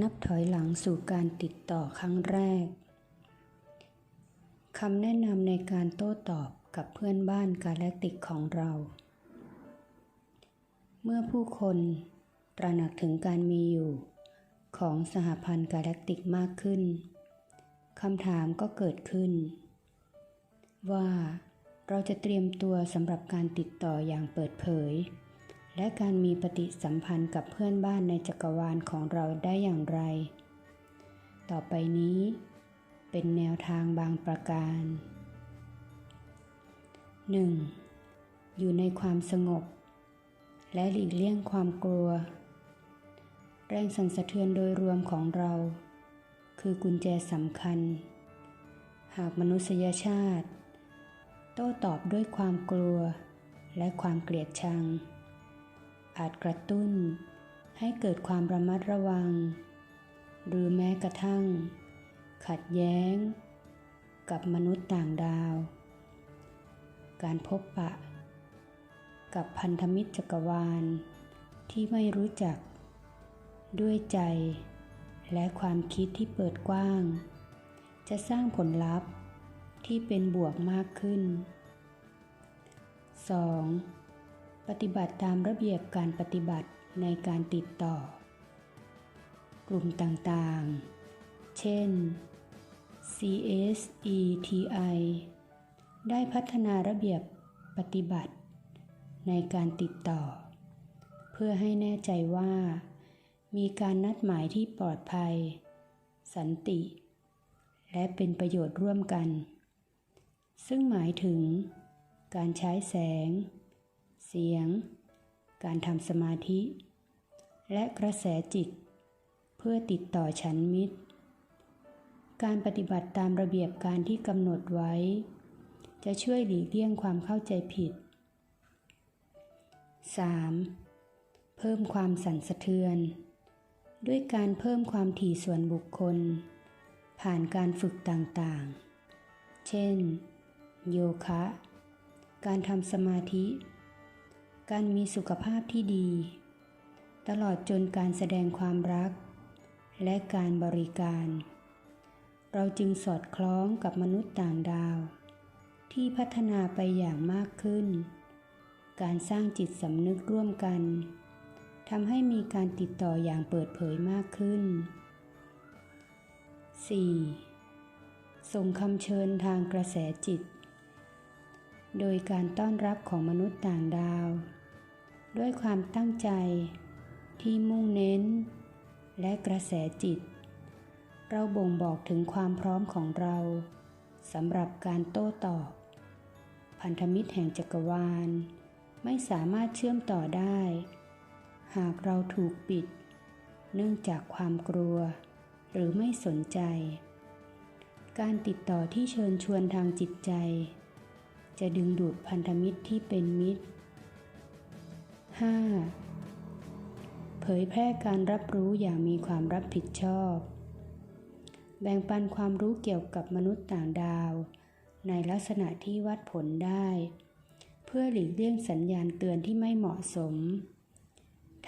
นับถอยหลังสู่การติดต่อครั้งแรกคำแนะนำในการโต้ตอบกับเพื่อนบ้านกาแล็กติกของเรา เมื่อผู้คนตระหนักถึงการมีอยู่ ของสหพันธ์กาแล็กติกมากขึ้นคำถามก็เกิดขึ้น ว่าเราจะเตรียมตัวสำหรับการติดต่ออย่างเปิดเผย และการมีปฏิสัมพันธ์กับเพื่อนบ้านในจักรวาลของเราได้อย่างไร ต่อไปนี้ เป็นแนวทางบางประการ 1. อยู่ในความสงบ และหลีกเลี่ยงความกลัว แรงสั่นสะเทือนโดยรวมของเรา คือกุญแจสำคัญ หากมนุษยชาติ โต้ตอบด้วยความกลัวและความเกลียดชัง อาจกระตุ้น ให้เกิดความระมัดระวัง หรือแม้กระทั่ง ขัดแย้ง กับมนุษย์ต่างดาว การพบปะ กับพันธมิตรจักรวาล ที่ไม่รู้จัก ด้วยใจ และความคิดที่เปิดกว้าง จะสร้างผลลัพธ์ที่เป็นบวกมากขึ้น 2. ปฏิบัติตามระเบียบการปฏิบัติในการติดต่อ กลุ่มต่างๆ เช่น CSETI ได้พัฒนาระเบียบปฏิบัติ ในการติดต่อ เพื่อให้แน่ใจว่า มีการนัดหมายที่ปลอดภัย สันติ และเป็นประโยชน์ร่วมกัน ซึ่งหมายถึง การใช้แสง เสียง การทำสมาธิ และกระแสจิต เพื่อติดต่อฉันมิตร การปฏิบัติตามระเบียบการที่กำหนดไว้ จะช่วยหลีกเลี่ยงความเข้าใจผิด 3. เพิ่มความสั่นสะเทือน ด้วยการเพิ่มความถี่ส่วนบุคคล ผ่านการฝึกต่างๆ เช่น โยคะ การทำสมาธิ การมีสุขภาพที่ดี ตลอดจนการแสดงความรัก และการบริการ เราจึงสอดคล้องกับมนุษย์ต่างดาว ที่พัฒนาไปอย่างมากขึ้น การสร้างจิตสำนึกร่วมกันทำให้มีการติดต่ออย่างเปิดเผยมากขึ้น 4. ส่งคำเชิญทางกระแสจิต โดยการต้อนรับของมนุษย์ต่างดาว ด้วยความตั้งใจ ที่มุ่งเน้น และกระแสจิต เราบ่งบอกถึงความพร้อมของเราสำหรับการโต้ตอบ พันธมิตรแห่งจักรวาล ไม่สามารถเชื่อมต่อได้ หากเราถูกปิด เนื่องจากความกลัว หรือไม่สนใจ การติดต่อที่เชิญชวนทางจิตใจ จะดึงดูดพันธมิตรที่เป็นมิตร 5. เผยแพร่การรับรู้อย่างมีความรับผิดชอบ แบ่งปันความรู้เกี่ยวกับมนุษย์ต่างดาว ในลักษณะที่วัดผลได้ เพื่อหลีกเลี่ยงสัญญาณเตือนที่ไม่เหมาะสม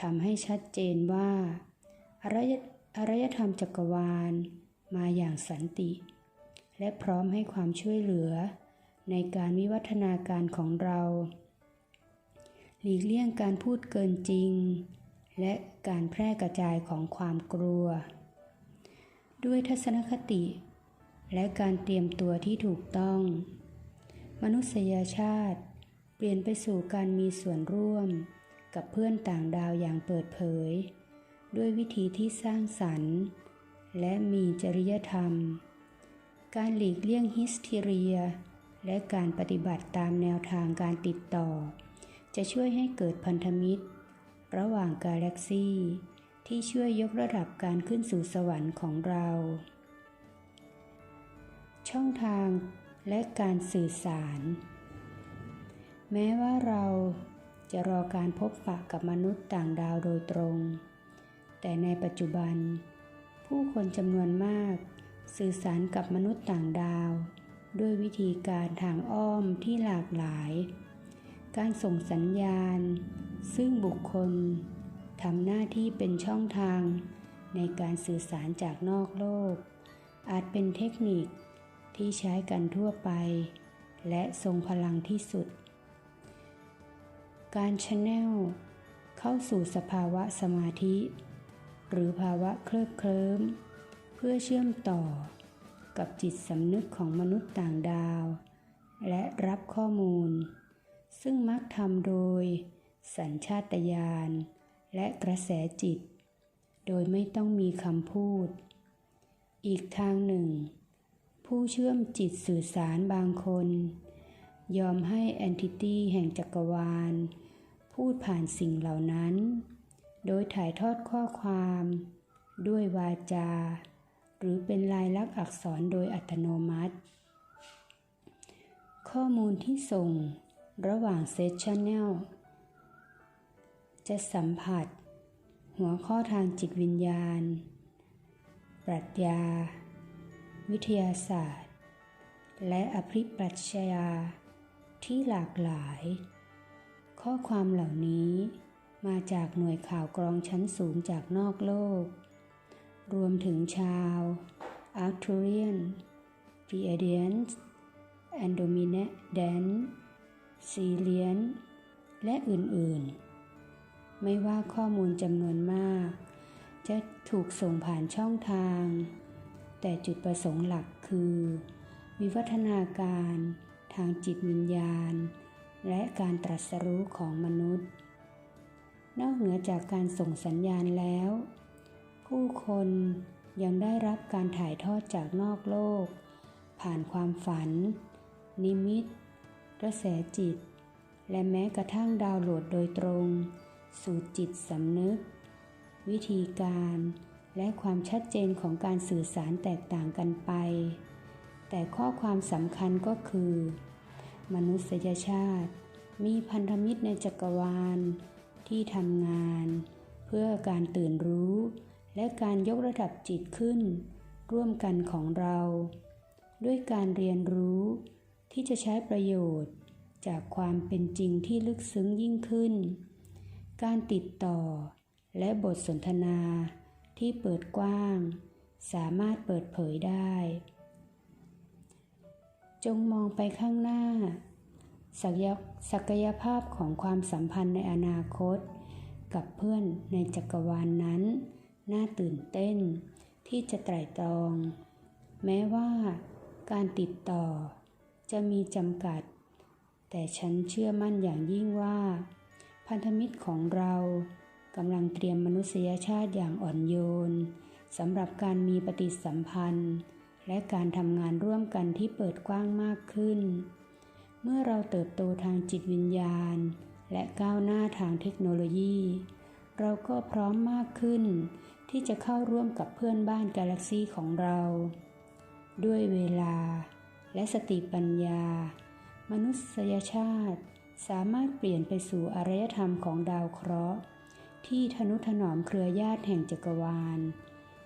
ทำให้ชัดเจนว่าอารยอารยธรรมจักรวาล มาอย่างสันติ และพร้อมให้ความช่วยเหลือ ในการวิวัฒนาการของเรา หลีกเลี่ยงการพูดเกินจริง และการแพร่กระจายของความกลัว ด้วยทัศนคติ และการเตรียมตัวที่ถูกต้อง มนุษยชาติ เปลี่ยนไปสู่การมีส่วนร่วม กับเพื่อนต่างดาวอย่างเปิดเผย ด้วยวิธีที่สร้างสรรค์ และมีจริยธรรม การหลีกเลี่ยงฮิสเทีรียและการปฏิบัติตามแนวทางการติดต่อ จะช่วยให้เกิดพันธมิตร ระหว่างกาแล็กซีที่ช่วยยกระดับการขึ้นสู่สวรรค์ของเรา ช่องทางและการสื่อสาร แม้ว่าเราจะรอการพบปะกับมนุษย์ต่างดาวโดยตรง แต่ในปัจจุบัน ผู้คนจำนวนมาก สื่อสารกับมนุษย์ต่างดาว ด้วยวิธีการทางอ้อมที่หลากหลาย การส่งสัญญาณ ซึ่งบุคคลทำหน้าที่เป็นช่องทาง ในการสื่อสารจากนอกโลก อาจเป็นเทคนิคที่ใช้กันทั่วไป และทรงพลังที่สุด การชแนลเข้าสู่สภาวะสมาธิ หรือภาวะเคลิบเคลิ้ม เพื่อเชื่อมต่อกับจิตสำนึกของมนุษย์ต่างดาว และรับข้อมูล ซึ่งมักทำโดย สัญชาตญาณและกระแสจิต โดยไม่ต้องมีคำพูด อีกทางหนึ่ง ผู้เชื่อมจิตสื่อสารบางคน ยอมให้แอนติตี้แห่งจักรวาล พูดผ่านสิ่งเหล่านั้น โดยถ่ายทอดข้อความ ด้วยวาจา หรือเป็นลายลักษณ์อักษรโดยอัตโนมัติ ข้อมูลที่ส่ง ระหว่างเซสชันแนลจะสัมผัส หัวข้อทางจิตวิญญาณ ปรัชญา วิทยาศาสตร์ และอภิปรัชญาที่หลากหลาย ข้อความเหล่านี้มาจากหน่วยข่าวกรองชั้นสูงจากนอกโลก รวมถึงชาวอาร์ทูเรียนพีเอเดียนแอนโดมิเนแดนซีเลียน และอื่นๆ ไม่ว่าข้อมูลจำนวนมาก จะถูกส่งผ่านช่องทาง แต่จุดประสงค์หลักคือ วิวัฒนาการทางจิตวิญญาณ และการตรัสรู้ของมนุษย์ นอกเหนือจากการส่งสัญญาณแล้ว ผู้คนยังได้รับการถ่ายทอดจากนอกโลก ผ่านความฝัน นิมิต กระแสจิต และแม้กระทั่งดาวน์โหลดโดยตรง สู่จิตสำนึก วิธีการ และความชัดเจนของการสื่อสารแตกต่างกันไป แต่ข้อความสำคัญก็คือ มนุษยชาติ มีพันธมิตรในจักรวาล ที่ทำงาน เพื่อการตื่นรู้ และการยกระดับจิตขึ้น ร่วมกันของเรา ด้วยการเรียนรู้ ที่จะใช้ประโยชน์จากความเป็นจริงที่ลึกซึ้งยิ่งขึ้น การติดต่อและบทสนทนาที่เปิดกว้าง สามารถเปิดเผยได้ จงมองไปข้างหน้า ศักยศักยภาพของความสัมพันธ์ในอนาคต กับเพื่อนในจักรวาลนนั้น น่าตื่นเต้นที่จะไตร่ตรอง แม้ว่าการติดต่อ จะมีจำกัด แต่ฉันเชื่อมั่นอย่างยิ่งว่า พันธมิตรของเรากำลังเตรียมมนุษยชาติอย่างอ่อนโยนสำหรับการมีปฏิสัมพันธ์ และการทำงานร่วมกันที่เปิดกว้างมากขึ้น เมื่อเราเติบโตทางจิตวิญญาณ และก้าวหน้าทางเทคโนโลยี เราก็พร้อมมากขึ้น ที่จะเข้าร่วมกับเพื่อนบ้านกาแล็กซีของเรา ด้วยเวลา และสติปัญญา มนุษยชาติ สามารถเปลี่ยนไปสู่อารยธรรมของดาวเคราะห์ ที่ทนุถนอมเครือญาติแห่งจักรวาล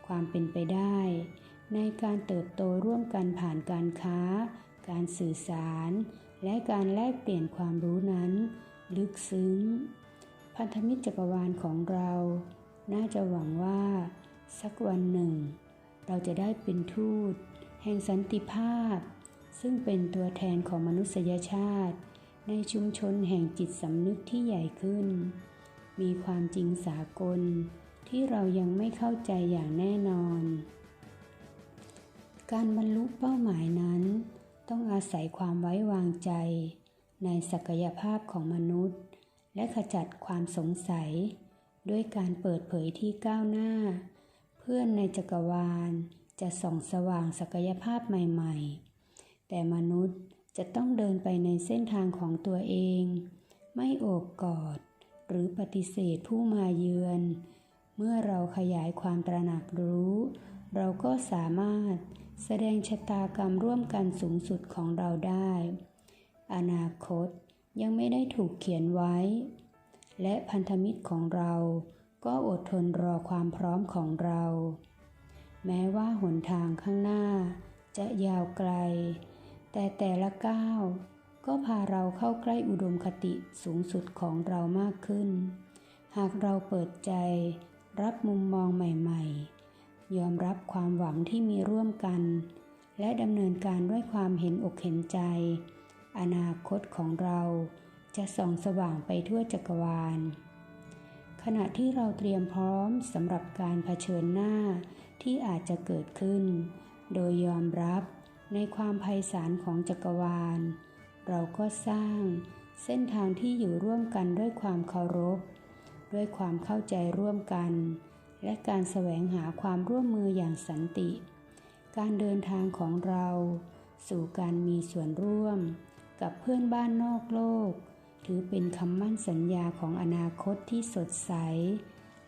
ความเป็นไปได้ ในการเติบโตร่วมกันผ่านการค้า การสื่อสาร และการแลกเปลี่ยนความรู้นั้น ลึกซึ้ง พันธมิตรจักรวาลของเรา น่าจะหวังว่า สักวันหนึ่ง เราจะได้เป็นทูต แห่งสันติภาพ ซึ่งเป็นตัวแทนของมนุษยชาติ ในชุมชนแห่งจิตสำนึกที่ใหญ่ขึ้น มีความจริงสากลที่เรายังไม่เข้าใจอย่างแน่นอน การบรรลุเป้าหมายนั้น ต้องอาศัยความไว้วางใจ ในศักยภาพของมนุษย์ และขจัดความสงสัย ด้วยการเปิดเผยที่ก้าวหน้า เพื่อนในจักรวาลจะส่องสว่างศักยภาพใหม่ ๆ แต่มนุษย์จะต้องเดินไปในเส้นทางของตัวเอง ไม่โอบกอด หรือปฏิเสธผู้มาเยือน เมื่อเราขยายความตระหนักรู้ เราก็สามารถแสดงชะตากรรมร่วมกันสูงสุดของเราได้ อนาคตยังไม่ได้ถูกเขียนไว้ และพันธมิตรของเราก็อดทนรอความพร้อมของเรา แม้ว่าหนทางข้างหน้าจะยาวไกล แต่แต่ละก้าวก็พาเราเข้าใกล้อุดมคติสูงสุดของเรามากขึ้น หากเราเปิดใจ รับมุมมองใหม่ๆ ยอมรับความหวังที่มีร่วมกัน และดำเนินการด้วยความเห็นอกเห็นใจ อนาคตของเราจะส่องสว่างไปทั่วจักรวาล ขณะที่เราเตรียมพร้อมสำหรับการเผชิญหน้าที่อาจจะเกิดขึ้น โดยยอมรับ ในความไพศาลของจักรวาล เราก็สร้างเส้นทางที่อยู่ร่วมกันด้วยความเคารพ ด้วยความเข้าใจร่วมกัน และการแสวงหาความร่วมมืออย่างสันติ การเดินทางของเรา สู่การมีส่วนร่วม กับเพื่อนบ้านนอกโลก ถือเป็นคำมั่นสัญญาของอนาคตที่สดใส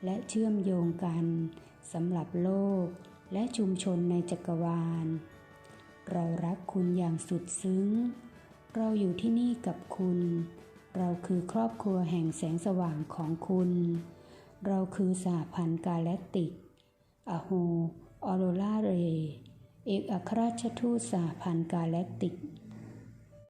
และเชื่อมโยงกันสำหรับโลกและชุมชนในจักรวาล เรารักคุณอย่างสุดซึ้ง เราอยู่ที่นี่กับคุณ เราคือครอบครัวแห่งแสงสว่างของคุณ เราคือสหพันธ์กาแล็กติก อโฮ ออโรราเร เอกอัครราชทูตสหพันธ์กาแล็กติก